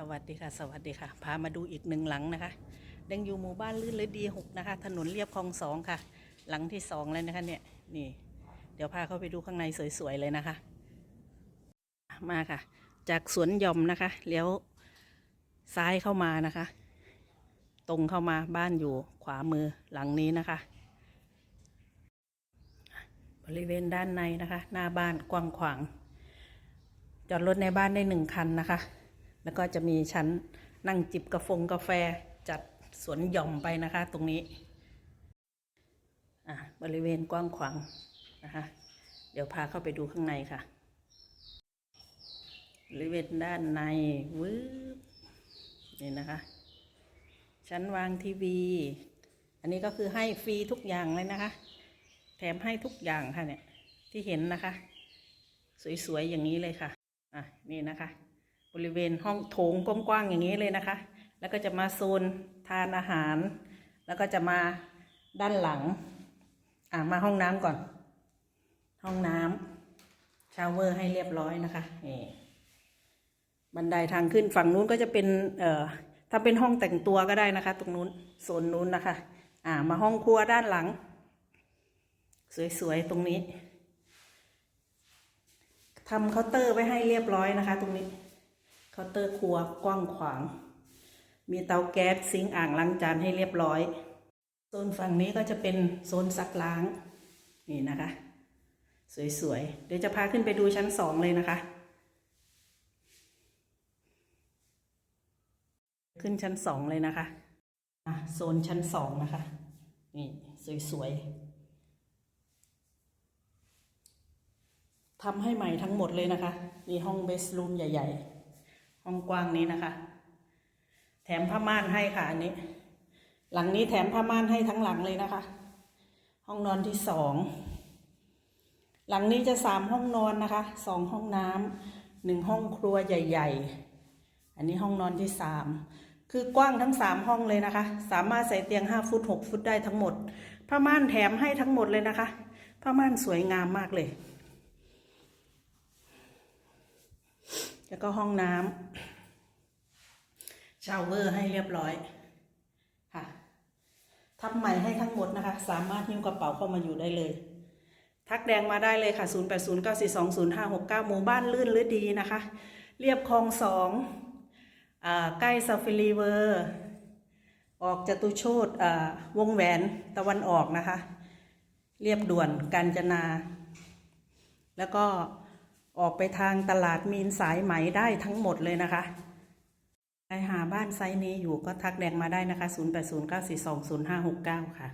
สวัสดีค่ะ สวัสดีค่ะ พามาดูอีกหนึ่งหลังนะคะดังอยู่หมู่บ้านลื่นฤดีหกนะคะ ถนนเรียบคลองสองค่ะ หลังที่สองแล้วนะคะเนี่ยนี่ เดี๋ยวพาเข้าไปดูข้างในสวยๆเลยนะคะ มาค่ะ จากสวนหย่อมนะคะเลี้ยวซ้ายเข้ามานะคะ ตรงเข้ามาบ้านอยู่ขวามือหลังนี้นะคะ บริเวณด้านในนะคะ หน้าบ้านกว้างขวางจอดรถในบ้านได้หนึ่งคันนะคะ แล้วก็จะมีชั้นนั่งจิบกาแฟกาแฟจัดสวนหย่อมไปนะคะ ตรงนี้อะบริเวณกว้างขวางนะคะ เดี๋ยวพาเข้าไปดูข้างในค่ะ บริเวณด้านในวืบนี่นะคะ ชั้นวางทีวี อันนี้ก็คือให้ฟรีทุกอย่างเลยนะคะ แถมให้ทุกอย่างค่ะเนี่ยที่เห็นนะคะ สวยๆอย่างนี้เลยค่ะ อะนี่นะคะ บริเวณห้องโถงกว้างๆอย่างนี้เลยนะคะ แล้วก็จะมาโซนทานอาหาร แล้วก็จะมาด้านหลัง อะมาห้องน้ำก่อน ห้องน้ำชาวเวอร์ให้เรียบร้อยนะคะนี่บันไดทางขึ้นฝั่งนู้นก็จะเป็นเอ่อถ้าเป็นห้องแต่งตัวก็ได้นะคะ ตรงนู้นโซนนู้นนะคะ อ่า มาห้องครัวด้านหลัง สวยๆตรงนี้ทำเคาน์เตอร์ไว้ให้เรียบร้อยนะคะ ตรงนี้ เคาน์เตอร์ครัวกว้างขวาง มีเตาแก๊สซิงอ่างล้างจานให้เรียบร้อย โซนฝั่งนี้ก็จะเป็นโซนซักล้าง นี่นะคะ สวยๆ เดี๋ยวจะพาขึ้นไปดูชั้นสองเลยนะคะ ขึ้นชั้นสองเลยนะคะอะโซนชั้นสองนะคะ นี่สวยๆทำให้ใหม่ทั้งหมดเลยนะคะ มีห้องเบสรูมใหญ่ ๆ ห้องกว้างนี้นะคะ แถมผ้าม่านให้ค่ะอันนี้ หลังนี้แถมผ้าม่านให้ทั้งหลังเลยนะคะ ห้องนอนที่สองหลังนี้จะสามห้องนอนนะคะสองห้องน้ำหนึ่งห้องครัวใหญ่ ๆ อันนี้ห้องนอนที่สามคือกว้างทั้งสามห้องเลยนะคะ สามารถใส่เตียงห้าฟุตหกฟุตได้ทั้งหมดผ้าม่านแถมให้ทั้งหมดเลยนะคะผ้าม่านสวยงามมากเลย แล้วก็ห้องน้ำชาวเวอร์ให้เรียบร้อยค่ะทำใหม่ให้ทั้งหมดนะคะ สามารถหิ้วกระเป๋าเข้ามาอยู่ได้เลย ทักแดงมาได้เลยค่ะ 0 8 0 9 4 2 0 5 6 9 หมู่บ้านลื่นหรือดีนะคะ เรียบคลองสองอใกล้ซาฟิลีเวอร์ ออกจตุโชตวงแหวนตะวันออกนะคะ เรียบด่วนกาญจนา แล้วก็ ออกไปทางตลาดมีนสายไหมได้ทั้งหมดเลยนะคะใครหาบ้านไซส์นี้อยู่ก็ทักแดงมาได้นะคะ 0809420569 ค่ะ